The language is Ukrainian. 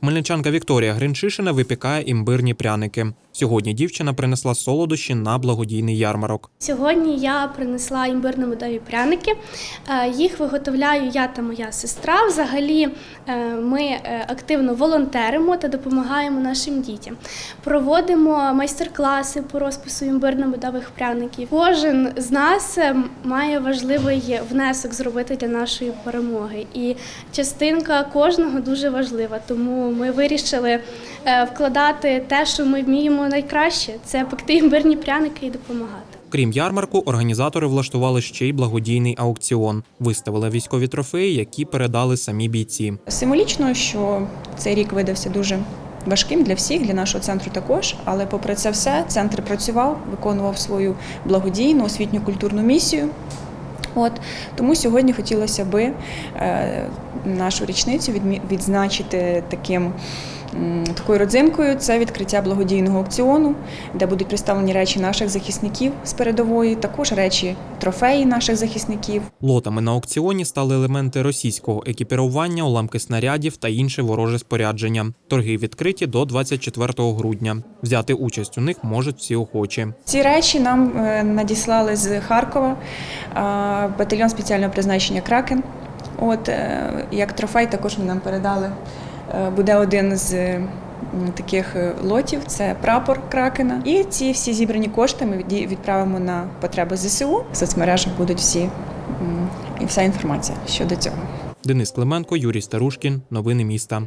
Хмельничанка Вікторія Гринчишина випікає імбирні пряники. Сьогодні дівчина принесла солодощі на благодійний ярмарок. Сьогодні я принесла імбирно-медові пряники. Е, Їх виготовляю я та моя сестра. Взагалі е, ми е, активно волонтеримо та допомагаємо нашим дітям. Проводимо майстер-класи по розпису імбирно-медових пряників. Кожен з нас має важливий внесок зробити для нашої перемоги. І частинка кожного дуже важлива. Тому ми вирішили вкладати те, що ми вміємо найкраще це пекти імбирні пряники і допомагати. Крім ярмарку, організатори влаштували ще й благодійний аукціон. Виставили військові трофеї, які передали самі бійці. Символічно, що цей рік видався дуже важким для всіх, для нашого центру також. Але попри це все, центр працював, виконував свою благодійну освітню культурну місію. От тому сьогодні хотілося би е, нашу річницю відмі- відзначити таким. Такою родзинкою це відкриття благодійного аукціону, де будуть представлені речі наших захисників з передової, також речі трофеї наших захисників. Лотами на аукціоні стали елементи російського екіпірування, уламки снарядів та інше вороже спорядження. Торги відкриті до 24 грудня. Взяти участь у них можуть всі охочі. Ці речі нам е, надіслали з Харкова батальйон спеціального призначення Кракен. От е, як трофей також вони нам передали. Е, Буде один з таких е, лотів це прапор Кракена. І ці всі зібрані кошти ми відправимо на потреби ЗСУ. В соцмережах будуть всі і вся інформація щодо цього. Денис Клименко, Юрій Старушкін. Новини міста.